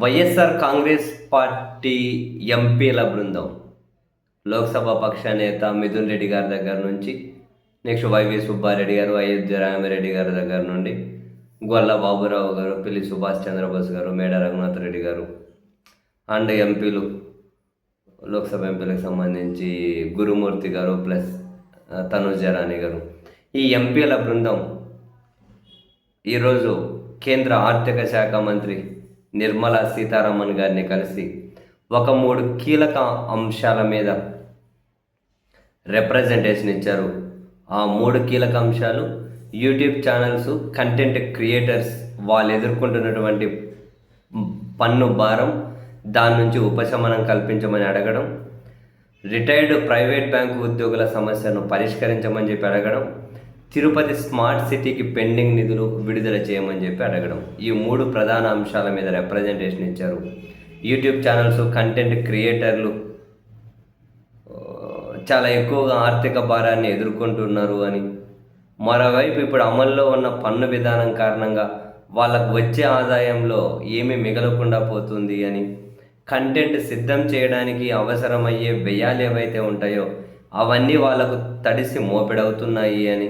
YSR Congress party ఎంపీల బృందం. లోక్సభ పక్ష నేత మిథున్ రెడ్డి గారి దగ్గర నుంచి నెక్స్ట్ వైవి సుబ్బారెడ్డి గారు అయోధ్య రామిరెడ్డి గారి దగ్గర నుండి గొల్ల బాబురావు గారు పిల్లి సుభాష్ చంద్రబోస్ గారు మేడ రఘునాథ్ రెడ్డి గారు అండ్ ఎంపీలు లోక్సభ ఎంపీలకు సంబంధించి గురుమూర్తి గారు ప్లస్ తనుజ రాణి గారు. ఈ ఎంపీల బృందం ఈరోజు కేంద్ర ఆర్థిక శాఖ మంత్రి నిర్మలా సీతారామన్ గారిని కలిసి ఒక మూడు కీలక అంశాల మీద రిప్రజెంటేషన్ ఇచ్చారు. ఆ మూడు కీలక అంశాలు యూట్యూబ్ ఛానల్స్ కంటెంట్ క్రియేటర్స్ వాళ్ళు ఎదుర్కొంటున్నటువంటి పన్ను భారం దాని నుంచి ఉపశమనం కల్పించమని అడగడం రిటైర్డ్ ప్రైవేట్ బ్యాంకు ఉద్యోగుల సమస్యను పరిష్కరించమని చెప్పి అడగడం తిరుపతి స్మార్ట్ సిటీకి పెండింగ్ నిధులు విడుదల చేయమని చెప్పి అడగడం. ఈ మూడు ప్రధాన అంశాల మీద రిప్రజెంటేషన్ ఇచ్చారు. యూట్యూబ్ ఛానల్స్ కంటెంట్ క్రియేటర్లు చాలా ఎక్కువగా ఆర్థిక భారాన్ని ఎదుర్కొంటున్నారు అని. మరోవైపు ఇప్పుడు అమల్లో ఉన్న పన్ను విధానం కారణంగా వాళ్ళకు వచ్చే ఆదాయంలో ఏమీ మిగలకుండా పోతుంది అని. కంటెంట్ సిద్ధం చేయడానికి అవసరమయ్యే వ్యయాలు ఏవైతే ఉంటాయో అవన్నీ వాళ్ళకు తడిసి మోపెడవుతున్నాయి అని.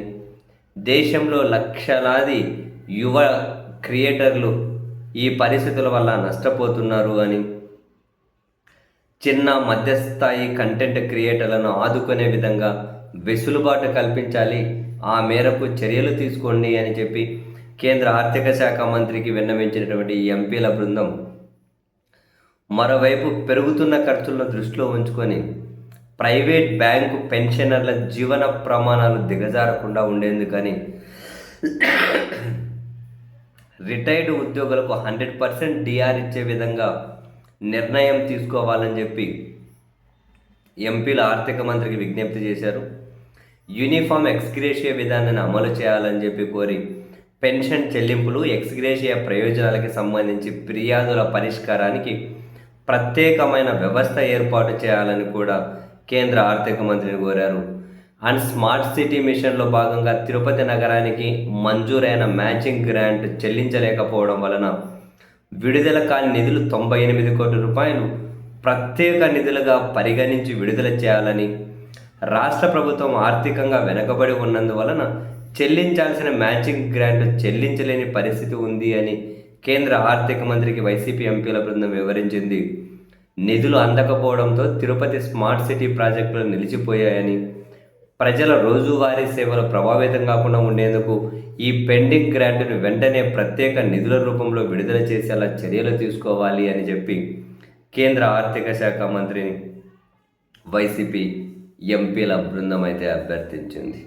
దేశంలో లక్షలాది యువ క్రియేటర్లు ఈ పరిస్థితుల వల్ల నష్టపోతున్నారు అని. చిన్న మధ్యస్థాయి కంటెంట్ క్రియేటర్లను ఆదుకునే విధంగా వెసులుబాటు కల్పించాలి. ఆ మేరకు చర్యలు తీసుకోండి అని చెప్పి కేంద్ర ఆర్థిక శాఖ మంత్రికి విన్నవించినటువంటి ఎంపీల బృందం మరోవైపు పెరుగుతున్న ఖర్చులను దృష్టిలో ఉంచుకొని ప్రైవేట్ బ్యాంకు పెన్షనర్ల జీవన ప్రమాణాలు దిగజారకుండా ఉండేందుకని రిటైర్డ్ ఉద్యోగులకు హండ్రెడ్ పర్సెంట్ డిఆర్ ఇచ్చే విధంగా నిర్ణయం తీసుకోవాలని చెప్పి ఎంపీల ఆర్థిక మంత్రికి విజ్ఞప్తి చేశారు. యూనిఫామ్ ఎక్స్గ్రేషియా విధానాన్ని అమలు చేయాలని చెప్పి కోరి పెన్షన్ చెల్లింపులు ఎక్స్గ్రేషియా ప్రయోజనాలకి సంబంధించి ఫిర్యాదుల పరిష్కారానికి ప్రత్యేకమైన వ్యవస్థ ఏర్పాటు చేయాలని కూడా కేంద్ర ఆర్థిక మంత్రిని కోరారు. అండ్ స్మార్ట్ సిటీ మిషన్లో భాగంగా తిరుపతి నగరానికి మంజూరైన మ్యాచింగ్ గ్రాంట్ చెల్లించలేకపోవడం వలన విడుదల కాని నిధులు తొంభై ఎనిమిది కోట్ల రూపాయలు ప్రత్యేక నిధులుగా పరిగణించి విడుదల చేయాలని రాష్ట్ర ప్రభుత్వం ఆర్థికంగా వెనకబడి ఉన్నందువలన చెల్లించాల్సిన మ్యాచింగ్ గ్రాంట్ చెల్లించలేని పరిస్థితి ఉంది అని కేంద్ర ఆర్థిక మంత్రికి వైసీపీ ఎంపీల బృందం వివరించింది. నిధులు అందకపోవడంతో తిరుపతి స్మార్ట్ సిటీ ప్రాజెక్టులు నిలిచిపోయాయని ప్రజల రోజువారీ సేవలు ప్రభావితం కాకుండా ఉండేందుకు ఈ పెండింగ్ గ్రాంట్ను వెంటనే ప్రత్యేక నిధుల రూపంలో విడుదల చేసేలా చర్యలు తీసుకోవాలి అని చెప్పి కేంద్ర ఆర్థిక శాఖ మంత్రిని వైసీపీ ఎంపీల బృందం అయితే అభ్యర్థించింది.